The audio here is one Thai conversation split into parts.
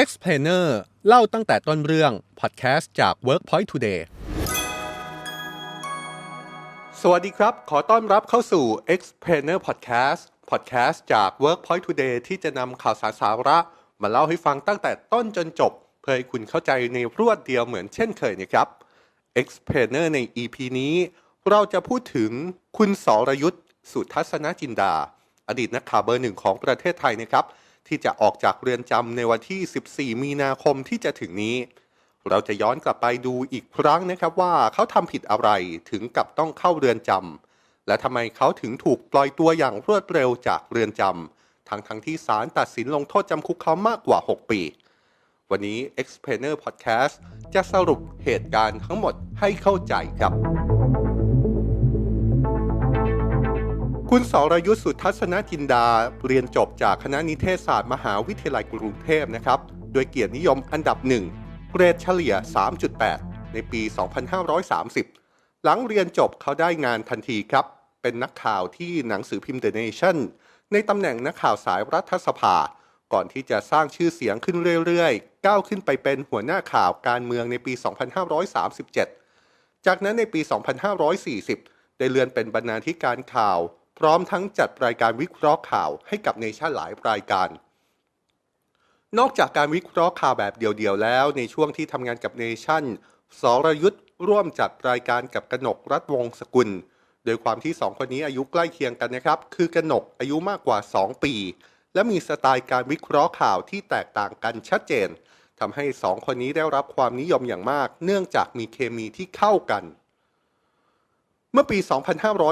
Explainer เล่าตั้งแต่ต้นเรื่องพอดแคสต์จาก Workpoint Today สวัสดีครับ ขอต้อนรับเข้าสู่ Explainer Podcast Podcast จาก Workpoint Today ที่จะนำข่าวสารสาระ มาเล่าให้ฟังตั้งแต่ต้นจนจบ เพื่อให้คุณเข้าใจในรวดเดียวเหมือนเช่นเคยนะครับ Explainer ใน EP นี้ เราจะพูดถึงคุณสรยุทธ์สุทัศนจินดา อดีตนักข่าวเบอร์หนึ่งของประเทศไทยนะครับ ที่จะออกจากเรือนจำในวันที่ 14 มีนาคมที่จะถึงนี้ เราจะย้อนกลับไปดูอีกครั้งนะครับว่าเขาทำผิดอะไรถึงกับต้องเข้าเรือนจำและทำไมเขาถึงถูกปล่อยตัวอย่างรวดเร็วจากเรือนจำทั้งทั้งที่ศาลตัดสินลงโทษจำคุกเขามากกว่า 6 ปี วันนี้ Explainer Podcast จะสรุปเหตุการณ์ทั้งหมดให้เข้าใจครับ คุณสรยุทธสุทัศนจินดา เรียนจบจากคณะนิเทศศาสตร์มหาวิทยาลัยกรุงเทพนะครับ โดยเกียรตินิยมอันดับหนึ่งเกรดเฉลี่ย 3.8 ในปี 2530 หลังเรียนจบเขาได้งานทันทีครับ เป็นนักข่าวที่หนังสือพิมพ์ The Nation ในตำแหน่งนักข่าวสายรัฐสภา ก่อนที่จะสร้างชื่อเสียงขึ้นเรื่อยๆ ก้าวขึ้นไปเป็นหัวหน้าข่าวการเมืองในปี 2537 จากนั้นในปี 2540 ได้เลื่อนเป็นบรรณาธิการข่าว ร้อมทั้งจัดรายการวิเคราะห์ข่าวให้กับเนชั่นหลายรายการ นอกจากการวิเคราะห์ข่าวแบบเดียวๆแล้ว ในช่วงที่ทำงานกับเนชั่นสรยุทธ์ร่วมจัดรายการกับกนกรัฐวงศ์สกุล โดยความที่สองคนนี้อายุใกล้เคียงกันนะครับ คือกนกอายุมากกว่า 2 ปี และมีสไตล์การวิเคราะห์ข่าวที่แตกต่างกันชัดเจนทำให้สองคนนี้ได้รับความนิยมอย่างมาก เนื่องจากมีเคมีที่เข้ากัน เมื่อปี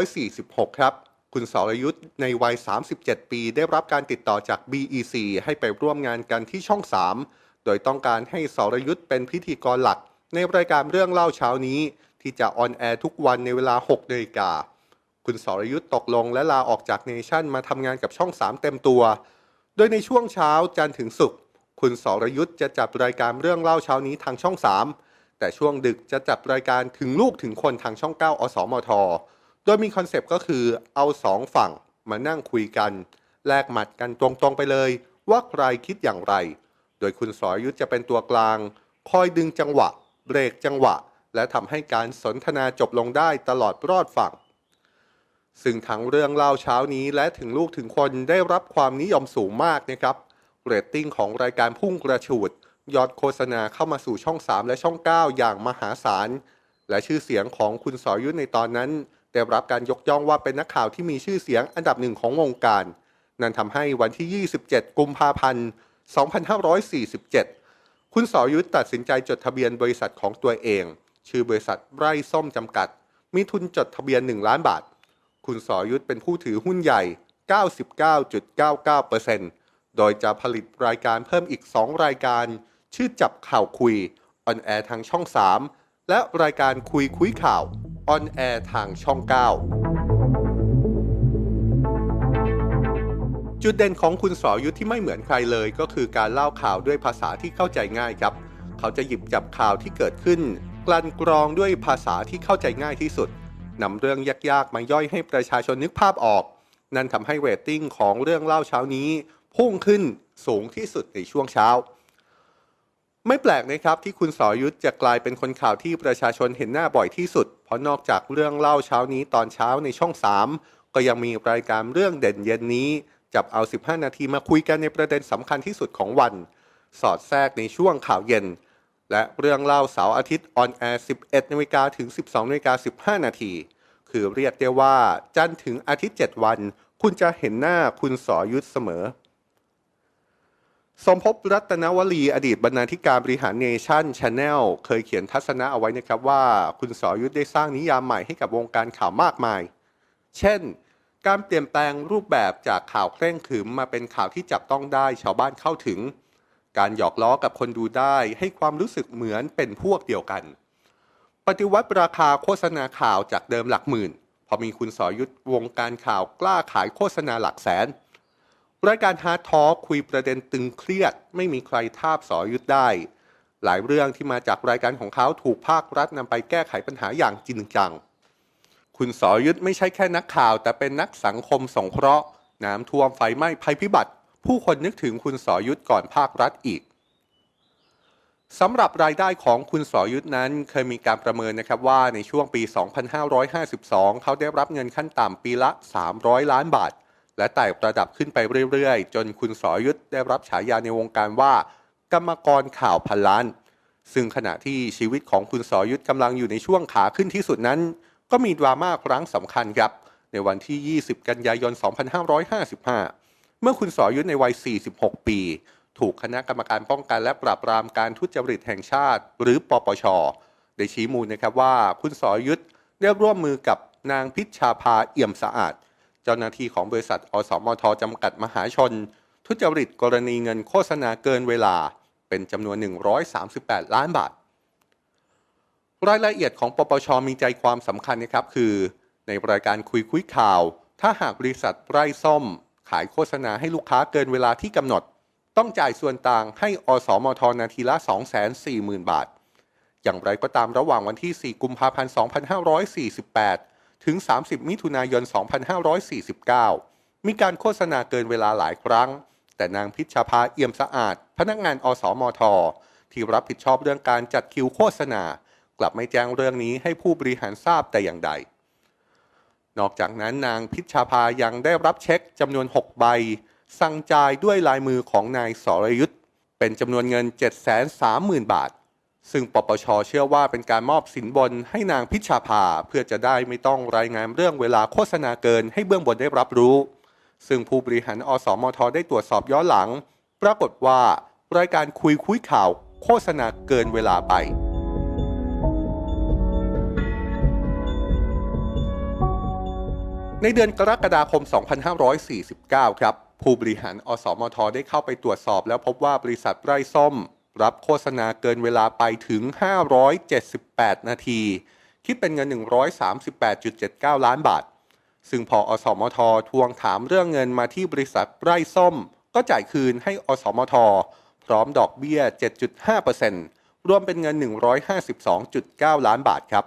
2546 ครับ คุณสรยุทธ์ในวัย 37 ปีได้รับการติดต่อจาก BEC ให้ไปร่วมงานกันที่ช่อง 3 โดยต้องการให้สรยุทธ์เป็นพิธีกรหลัก ในรายการเรื่องเล่าเช้านี้ ที่จะออนแอร์ทุกวันในเวลา6นาฬิกาคุณสรยุทธ์ตกลงและลาออกจากเนชั่นมาทำงานกับช่อง 3 เต็มตัว โดยในช่วงเช้าจันทร์ถึงศุกร์คุณสรยุทธ์จะจัดรายการเรื่องเล่าเช้านี้ทางช่อง 3 แต่ช่วงดึกจะจัดรายการถึงลูกถึงคนทางช่อง 9 อสมท โดยมีคอนเซปต์ก็คือเอาสองฝั่งมานั่งคุยกัน แลกหมัดกันตรงๆไปเลย ว่าใครคิดอย่างไร โดยคุณสรยุทธ์จะเป็นตัวกลาง คอยดึงจังหวะ เบรกจังหวะ และทำให้การสนทนาจบลงได้ตลอดรอดฝั่ง ซึ่งทั้งเรื่องเล่าเช้านี้และถึงลูกถึงคนได้รับความนิยมสูงมากนะครับเรตติ้งของรายการพุ่งกระฉูดยอดโฆษณาเข้ามาสู่ช่อง 3 และช่อง 9 อย่างมหาศาล และชื่อเสียงของคุณสรยุทธ์ในตอนนั้น ได้รับการยกย่องว่าเป็นนักข่าวที่มีชื่อเสียงอันดับหนึ่งของวงการ นั่นทำให้วันที่ 27 กุมภาพันธ์ 2547 คุณสรยุทธ์ตัดสินใจจดทะเบียนบริษัทของตัวเอง ชื่อบริษัทไร่ส้มจำกัด มีทุนจดทะเบียน 1 ล้านบาท คุณสรยุทธ์เป็นผู้ถือหุ้นใหญ่ 99.99%โดยจะผลิตรายการเพิ่มอีก 2 รายการ ชื่อจับข่าวคุยออนแอร์ทางช่อง 3 และรายการคุยคุยข่าว ออนแอร์ทางช่อง 9 จุดเด่นของคุณสรยุทธที่ไม่เหมือนใครเลย ก็คือการเล่าข่าวด้วยภาษาที่เข้าใจง่ายครับ เขาจะหยิบจับข่าวที่เกิดขึ้น กลั่นกรองด้วยภาษาที่เข้าใจง่ายที่สุดนำเรื่องยากๆมาย่อยให้ประชาชนนึกภาพออก นั่นทำให้เรตติ้งของเรื่องเล่าเช้านี้ พุ่งขึ้นสูงที่สุดในช่วงเช้า ไม่แปลกนะครับที่คุณสรยุทธจะกลายเป็นคนข่าวที่ประชาชนเห็นหน้าบ่อยที่สุด เพราะนอกจากเรื่องเล่าเช้านี้ตอนเช้าในช่อง 3 ก็ยังมีรายการเรื่องเด่นเย็นนี้ จับเอา 15 นาทีมาคุยกันในประเด็นสำคัญที่สุดของวัน สอดแทรกในช่วงข่าวเย็น และเรื่องเล่าเสาร์อาทิตย์ออนแอร์ 11นาฬิกาถึง 12นาฬิกา15 นาที คือเรียกได้ว่าจันทร์ถึงอาทิตย์ 7 วัน คุณจะเห็นหน้าคุณสรยุทธเสมอ สมภพรัตนวลีอดีตบรรณาธิการบริหารเนชั่นชาแนลเคยเขียนทัศนะเอาไว้นะครับว่าคุณสรยุทธได้สร้างนิยามใหม่ให้กับวงการข่าวมากมาย เช่น การเปลี่ยนแปลงรูปแบบจากข่าวเคร่งขรึมมาเป็นข่าวที่จับต้องได้ชาวบ้านเข้าถึง การหยอกล้อกับคนดูได้ให้ความรู้สึกเหมือนเป็นพวกเดียวกัน ปฏิวัติราคาโฆษณาข่าวจากเดิมหลักหมื่น พอมีคุณสรยุทธวงการข่าวกล้าขายโฆษณาหลักแสน รายการฮาร์ดทอคุยประเด็นตึงเครียด ไม่มีใครทาบสรยุทธได้ หลายเรื่องที่มาจากรายการของเขาถูกภาครัฐนำไปแก้ไขปัญหาอย่างจริงจัง คุณสรยุทธไม่ใช่แค่นักข่าว แต่เป็นนักสังคมสงเคราะห์ น้ำท่วมไฟไหม้ภัยพิบัติ ผู้คนนึกถึงคุณสรยุทธก่อนภาครัฐอีกสำหรับรายได้ของคุณสอยุทธนั้นเคยมีการประเมินนะครับว่าในช่วงปี 2552 เขาได้รับเงินขั้นต่ำปีละ 300 ล้านบาท และไต่ระดับขึ้นไปเรื่อยๆ จนคุณสอยุทธได้รับฉายาในวงการว่า กรรมกรข่าวพันล้าน ซึ่งขณะที่ชีวิตของคุณสอยุทธกำลังอยู่ในช่วงขาขึ้นที่สุดนั้น ก็มีดราม่าครั้งสำคัญครับ ในวันที่ 20 กันยายน 2555 เมื่อคุณสอยุทธในวัย 46 ปี ถูกคณะกรรมการป้องกันและปราบปรามการทุจริตแห่งชาติ หรือปปช ได้ชี้มูลนะครับว่าคุณสอยุทธได้ร่วมมือกับนางพิชชาภาเอี่ยมสะอาด เจ้าหน้าที่ของบริษัท อสมทจำกัดมหาชน ทุจริตกรณีเงินโฆษณาเกินเวลา เป็นจำนวน 138 ล้านบาท รายละเอียดของปปชมีใจความสำคัญนะครับคือ ในรายการคุยคุยข่าว ถ้าหากบริษัทไร้ส้ม ขายโฆษณาให้ลูกค้าเกินเวลาที่กำหนด ต้องจ่ายส่วนต่างให้อสมทนาทีละ 240,000 บาท อย่างไรก็ตามระหว่างวันที่ 4 กุมภาพันธ์ 2548 ถึง 30 มิถุนายน 2549 มีการโฆษณาเกินเวลาหลายครั้ง แต่นางพิชชาภาเอี่ยมสะอาด พนักงานอสมท ที่รับผิดชอบเรื่องการจัดคิวโฆษณา กลับไม่แจ้งเรื่องนี้ให้ผู้บริหารทราบแต่อย่างใด นอกจากนั้นนางพิชชาภายังได้รับเช็คจำนวน 6 ใบ สั่งจ่ายด้วยลายมือของนายสรยุทธ์เป็นจำนวนเงิน 730,000 บาท ซึ่งปปชเชื่อว่าเป็นการมอบสินบนให้นางพิชชาภาเพื่อจะได้ไม่ต้องรายงานเรื่องเวลาโฆษณาเกินให้เบื้องบนได้รับรู้ ซึ่งผู้บริหารอสมทได้ตรวจสอบย้อนหลัง ปรากฏว่ารายการคุยคุยข่าว โฆษณาเกินเวลาไป ในเดือนกรกฎาคม 2549 ครับ ผู้บริหารอสมทได้เข้าไปตรวจสอบแล้วพบว่าบริษัทไร้ส้ม รับโฆษณาเกินเวลาไปถึง 578 นาที คิดเป็นเงิน 138.79 ล้านบาท ซึ่งพออสมททวงถามเรื่องเงินมาที่บริษัทไร้ส้ม ก็จ่ายคืนให้อสมท พร้อมดอกเบี้ย 7.5%รวมเป็นเงิน 152.9 ล้านบาทครับ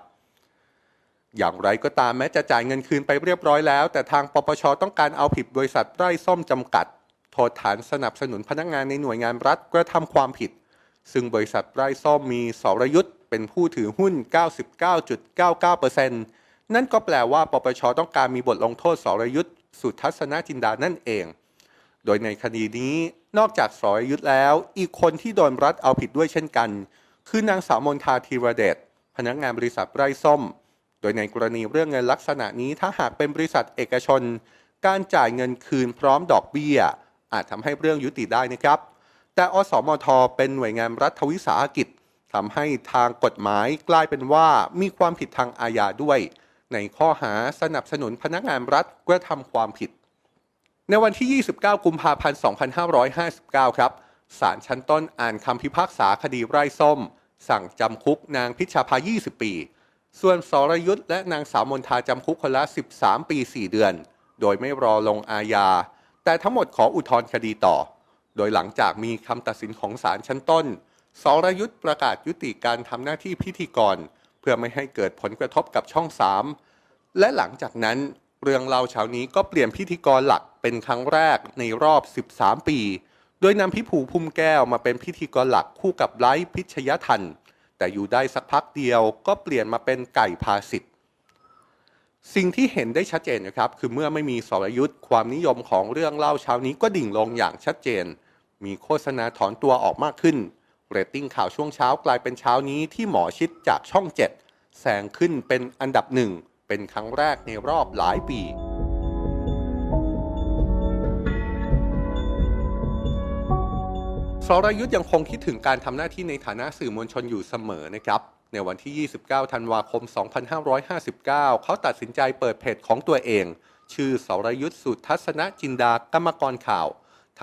อย่างไรก็ตามแม้จะจ่ายเงินคืนไปเรียบร้อยแล้ว แต่ทางปปชต้องการเอาผิดบริษัทไร้ส้มจำกัด โทษฐานสนับสนุนพนักงานในหน่วยงานรัฐกระทำความผิด ซึ่งบริษัทไร้ส้มมีสรยุทธ์เป็นผู้ถือหุ้น 99.99%นั่นก็แปลว่าปปชต้องการมีบทลงโทษสรยุทธ์สุทัศนจินดานั่นเอง โดยในคดีนี้นอกจากสรยุทธ์แล้ว อีกคนที่โดนรัฐเอาผิดด้วยเช่นกัน คือนางสาวมนทาธีรเดชพนักงานบริษัทไร้ส้ม โดยในกรณีเรื่องเงินลักษณะนี้ถ้าหากเป็นบริษัทเอกชน การจ่ายเงินคืนพร้อมดอกเบี้ย อาจทำให้เรื่องยุติได้นะครับ แต่อสมทเป็นหน่วยงานรัฐวิสาหกิจทำให้ทางกฎหมายกลายเป็นว่ามีความผิดทางอาญาด้วย ในข้อหาสนับสนุนพนักงานรัฐกระทำความผิด ในวันที่ 29 กุมภาพันธ์ 2559 ครับศาลชั้นต้นอ่านคำพิพากษาคดีไร่ส้ม สั่งจำคุกนางพิชชาภา 20 ปี ส่วนสรยุทธ์และนางสาวมนทาจำคุกคนละ 13 ปี 4 เดือน โดยไม่รอลงอาญาแต่ทั้งหมดขออุทธรณ์คดีต่อ โดยหลังจากมีคำตัดสินของศาลชั้นต้น สรยุทธ์ประกาศยุติการทำหน้าที่พิธีกร เพื่อไม่ให้เกิดผลกระทบกับช่อง3และหลังจากนั้นเรื่องเล่าเช้านี้ก็เปลี่ยนพิธีกรหลักเป็นครั้งแรกในรอบ 13 ปี โดยนำพิภูพุ่มแก้วมาเป็นพิธีกรหลักคู่กับไลฟ์พิชยทัน แต่อยู่ได้สักพักเดียวก็เปลี่ยนมาเป็นไก่พาสิทธิ์สิ่งที่เห็นได้ชัดเจนนะครับ คือเมื่อไม่มีสรยุทธ์ความนิยมของเรื่องเล่าเช้านี้ก็ดิ่งลงอย่างชัดเจน มีโฆษณาถอนตัวออกมากขึ้น เรตติ้งข่าวช่วงเช้ากลายเป็นเช้านี้ที่หมอชิดจากช่อง 7 แซงขึ้นเป็นอันดับหนึ่ง เป็นครั้งแรกในรอบหลายปี สรยุทธ์ยังคงคิดถึงการทำหน้าที่ในฐานะสื่อมวลชนอยู่เสมอนะครับ ในวันที่ 29 ธันวาคม 2559 เขาตัดสินใจเปิดเพจของตัวเอง ชื่อสรยุทธ์สุทัศนจินดากรรมกรข่าว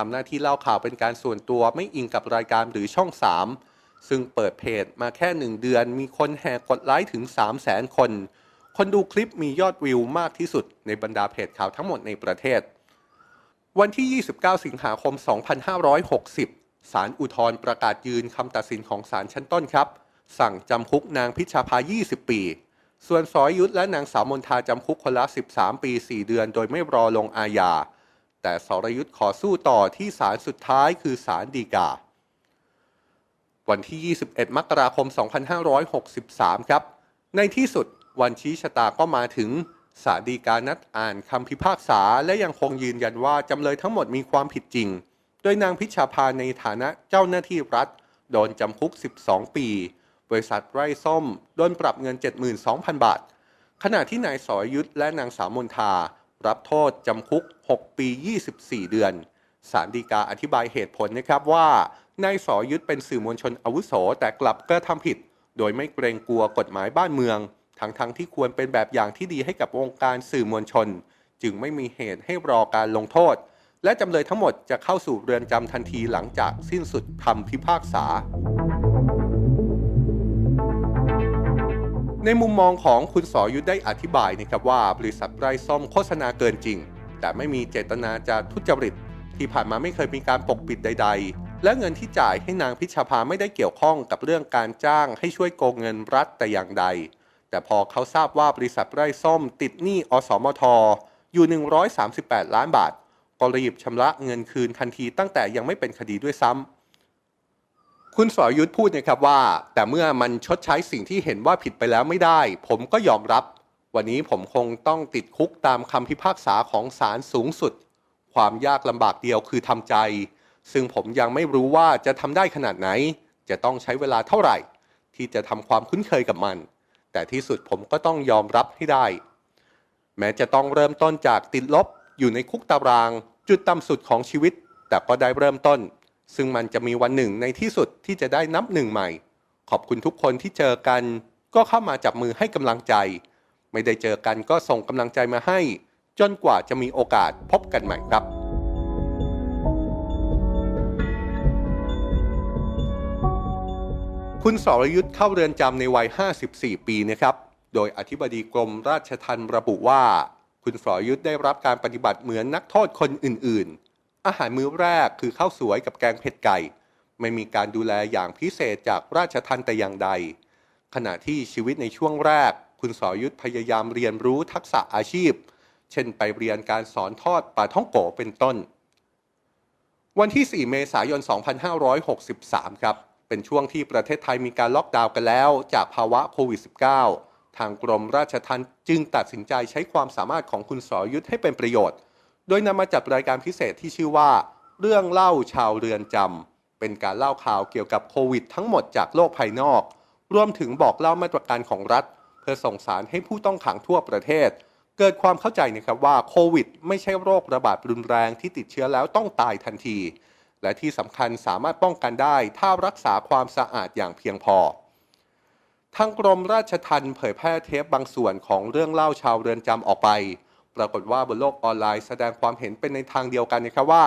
ทำหน้าที่เล่าข่าวเป็นการส่วนตัวไม่อิงกับรายการหรือช่อง 3 ซึ่งเปิดเพจมาแค่หนึ่งเดือน มีคนแห่กดไลค์ถึง 3 0 0แสนคน คนดูคลิปมียอดวิวมากที่สุดในบรรดาเพจข่าวทั้งหมดในประเทศ วันที่ 29 สิงหาคม 2560 ศาลอุทธรประกาศยืนคำตัดสินของศาลชั้นต้นครับ สั่งจำคุกนางพิชชาภา 20 ปี ส่วนสอยยุทธและนางสาวมนทาจำคุกคนละ 13 ปี 4 เดือน โดยไม่รอลงอาญา แต่สรยุทธ์ขอสู้ต่อที่ศาลสุดท้ายคือศาลฎีกา วันที่ 21 มกราคม 2563 ครับ ในที่สุดวันชี้ชะตาก็มาถึงศาลฎีกานัดอ่านคำพิพากษา และยังคงยืนยันว่าจำเลยทั้งหมดมีความผิดจริง โดยนางพิชาภาในฐานะเจ้าหน้าที่รัฐ โดนจำคุก 12 ปี บริษัทไร่ส้ม โดนปรับเงิน 72,000 บาท ขณะที่นายสรยุทธ์และนางสาวมนทา รับโทษจำคุก 6 ปี 24 เดือนศาลฎีกาอธิบายเหตุผลนะครับว่านายสรยุทธเป็นสื่อมวลชนอาวุโสแต่กลับกระทำผิด โดยไม่เกรงกลัวกฎหมายบ้านเมือง ทั้งๆทที่ควรเป็นแบบอย่างที่ดีให้กับวงการสื่อมวลชน จึงไม่มีเหตุให้รอการลงโทษ และจำเลยทั้งหมดจะเข้าสู่เรือนจำทันทีหลังจากสิ้นสุดคำพิพากษา ในมุมมองของคุณสอยุทธได้อธิบายนะครับว่าบริษัทไร้ส้มโฆษณาเกินจริง แต่ไม่มีเจตนาจะทุจริต ที่ผ่านมาไม่เคยมีการปกปิดใด ๆ และเงินที่จ่ายให้นางพิชภาไม่ได้เกี่ยวข้องกับเรื่องการจ้างให้ช่วยโกงเงินรัฐแต่อย่างใด แต่พอเขาทราบว่าบริษัทไร้ส้มติดหนี้อสมทอยู่ 138 ล้านบาทก็รีบชำระเงินคืนทันทีตั้งแต่ยังไม่เป็นคดีด้วยซ้ำ คุณสรยุทธ์พูดนะครับว่า แต่เมื่อมันชดใช้สิ่งที่เห็นว่าผิดไปแล้วไม่ได้ ผมก็ยอมรับ วันนี้ผมคงต้องติดคุกตามคำพิพากษาของศาลสูงสุด ความยากลำบากเดียวคือทำใจ ซึ่งผมยังไม่รู้ว่าจะทำได้ขนาดไหน จะต้องใช้เวลาเท่าไหร่ ที่จะทำความคุ้นเคยกับมัน แต่ที่สุดผมก็ต้องยอมรับให้ได้ แม้จะต้องเริ่มต้นจากติดลบอยู่ในคุกตาราง จุดต่ำสุดของชีวิต แต่ก็ได้เริ่มต้น ซึ่งมันจะมีวันหนึ่งในที่สุดที่จะได้นับหนึ่งใหม่ ขอบคุณทุกคนที่เจอกัน ก็เข้ามาจับมือให้กำลังใจ ไม่ได้เจอกันก็ส่งกำลังใจมาให้ จนกว่าจะมีโอกาสพบกันใหม่ครับคุณสรยุทธ์เข้าเรือนจำในวัย 54 ปีนะครับ โดยอธิบดีกรมราชทัณฑ์ระบุว่า คุณสรยุทธ์ได้รับการปฏิบัติเหมือนนักโทษคนอื่นๆ อาหารมื้อแรกคือข้าวสวยกับแกงเผ็ดไก่ ไม่มีการดูแลอย่างพิเศษจากราชทัณฑ์แต่อย่างใด ขณะที่ชีวิตในช่วงแรก คุณสรยุทธ์พยายามเรียนรู้ทักษะอาชีพ เช่นไปเรียนการสอนทอดปลาท่องโกเป็นต้น วันที่ 4 เมษายน 2563 ครับ เป็นช่วงที่ประเทศไทยมีการล็อกดาวน์กันแล้ว จากภาวะโควิด -19 ทางกรมราชทัณฑ์จึงตัดสินใจใช้ความสามารถของคุณสรยุทธ์ให้เป็นประโยชน์ โดยนำมาจัดรายการพิเศษที่ชื่อว่า เรื่องเล่าชาวเรือนจำเป็นการเล่าข่าวเกี่ยวกับโควิด ทั้งหมดจากโลกภายนอก รวมถึงบอกเล่ามาตรการของรัฐ เพื่อส่งสารให้ผู้ต้องขังทั่วประเทศ เกิดความเข้าใจนะครับว่าโควิด ไม่ใช่โรคระบาดรุนแรงที่ติดเชื้อแล้วต้องตายทันที และที่สำคัญสามารถป้องกันได้ ถ้ารักษาความสะอาดอย่างเพียงพอทางกรมราชทัณฑ์เผยแพร่เทปบางส่วนของเรื่องเล่าชาวเรือนจำออกไปป รากฏว่าบนโลกออนไลน์แสดงความเห็นเป็นในทางเดียวกันนะครับว่า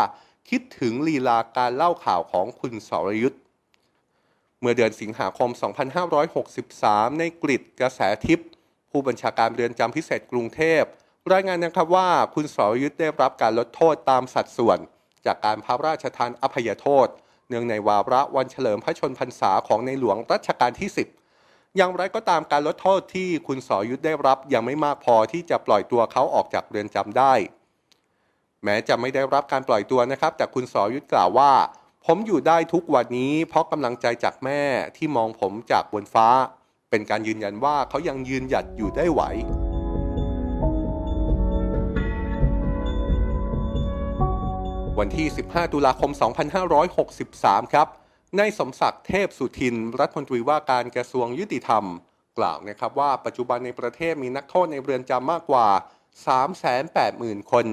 คิดถึงลีลาการเล่าข่าวของคุณสรยุทธ์เมื่อเดือนสิงหาคม 2563 ในกริดกระแสทิพย์ผู้บัญชาการเรือนจำพิเศษกรุงเทพรายงานนะครับว่าคุณสรยุทธ์ได้รับการลดโทษตามสัดส่วน จากการพระราชทานอภัยโทษ เนื่องในวาระวันเฉลิมพระชนพรรษาของในหลวงรัชกาลที่ 10 อย่างไรก็ตามการลดโทษที่คุณสรยุทธได้รับยังไม่มากพอที่จะปล่อยตัวเขาออกจากเรือนจำได้ แม้จะไม่ได้รับการปล่อยตัวนะครับ แต่คุณสรยุทธกล่าวว่า ผมอยู่ได้ทุกวันนี้ เพราะกำลังใจจากแม่ที่มองผมจากบนฟ้า เป็นการยืนยันว่าเขายังยืนหยัดอยู่ได้ไหววันที่ 15 ตุลาคม 2563 ครับ นายสมศักดิ์เทพสุทิน รัฐมนตรีว่าการกระทรวงยุติธรรม กล่าวนะครับว่าปัจจุบันในประเทศมีนักโทษในเรือนจำมากกว่า 380,000 คน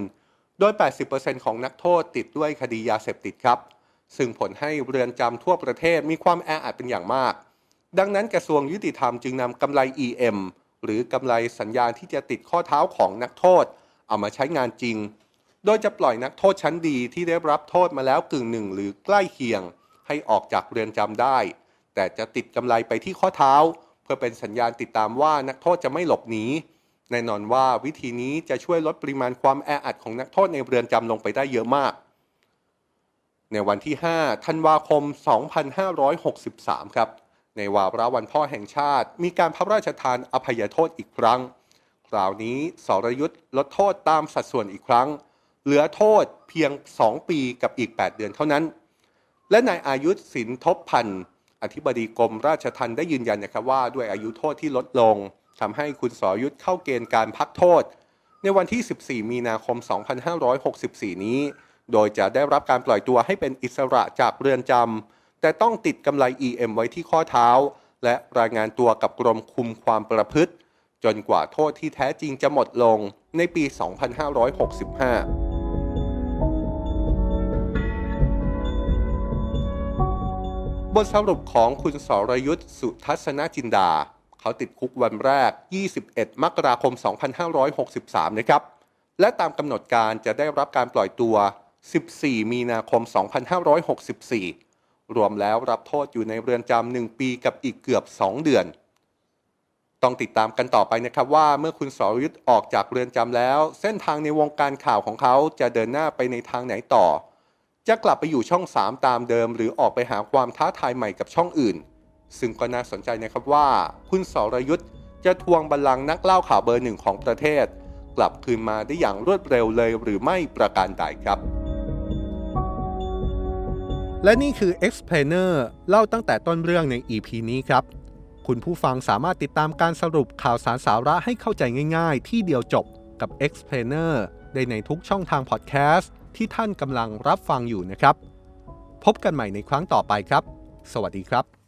โดย 80%ของนักโทษติดด้วยคดียาเสพติดครับ ซึ่งผลให้เรือนจำทั่วประเทศมีความแออัดเป็นอย่างมาก ดังนั้นกระทรวงยุติธรรมจึงนำกำไร EM หรือกำไรสัญญาณที่จะติดข้อเท้าของนักโทษ เอามาใช้งานจริง โดยจะปล่อยนักโทษชั้นดีที่ได้รับโทษมาแล้วกึ่งหนึ่งหรือใกล้เคียง ให้ออกจากเรือนจำได้ แต่จะติดกำไรไปที่ข้อเท้า เพื่อเป็นสัญญาณติดตามว่านักโทษจะไม่หลบหนีแน่นอนว่าวิธีนี้จะช่วยลดปริมาณความแออัดของนักโทษในเรือนจำลงไปได้เยอะมาก ในวันที่ 5 ธันวาคม 2563 ครับ ในวาระวันพ่อแห่งชาติ มีการพระราชทานอภัยโทษอีกครั้ง คราวนี้สรยุทธ์ลดโทษตามสัดส่วนอีกครั้ง เหลือโทษเพียง 2 ปีกับอีก 8 เดือนเท่านั้น และนายอายุสินทบพันธ์อธิบดีกรมราชทัณฑ์ได้ยืนยันนะครับว่าด้วยอายุโทษที่ลดลงทำให้คุณสรยุทธเข้าเกณฑ์การพักโทษ ในวันที่ 14 มีนาคม 2564 นี้ โดยจะได้รับการปล่อยตัวให้เป็นอิสระจากเรือนจำแต่ต้องติดกำไร EM ไว้ที่ข้อเท้า และรายงานตัวกับกรมคุมความประพฤติ จนกว่าโทษที่แท้จริงจะหมดลงในปี 2565 บทสรุปของคุณสรยุทธ์สุทัศนจินดา เขาติดคุกวันแรก 21 มกราคม 2563 นะครับ และตามกำหนดการจะได้รับการปล่อยตัว 14 มีนาคม 2564 รวมแล้วรับโทษอยู่ในเรือนจำหนึ่งปีกับอีกเกือบ 2 เดือน ต้องติดตามกันต่อไปนะครับว่าเมื่อคุณสรยุทธ์ออกจากเรือนจำแล้ว เส้นทางในวงการข่าวของเขาจะเดินหน้าไปในทางไหนต่อ จะกลับไปอยู่ช่อง 3 ตามเดิม หรือออกไปหาความท้าทายใหม่กับช่องอื่น ซึ่งก็น่าสนใจนะครับว่า คุณสรยุทธ์จะทวงบัลลังก์นักเล่าข่าวเบอร์หนึ่งของประเทศ กลับคืนมาได้อย่างรวดเร็วเลยหรือไม่ประการใดครับ และนี่คือ Explainer เล่าตั้งแต่ต้นเรื่องใน EP นี้ครับ คุณผู้ฟังสามารถติดตามการสรุปข่าวสารสาระให้เข้าใจง่าย ๆ ที่เดียวจบกับ Explainer ได้ในทุกช่องทางพอดแคสต์ ที่ท่านกำลังรับฟังอยู่นะครับ พบกันใหม่ในครั้งต่อไปครับ สวัสดีครับ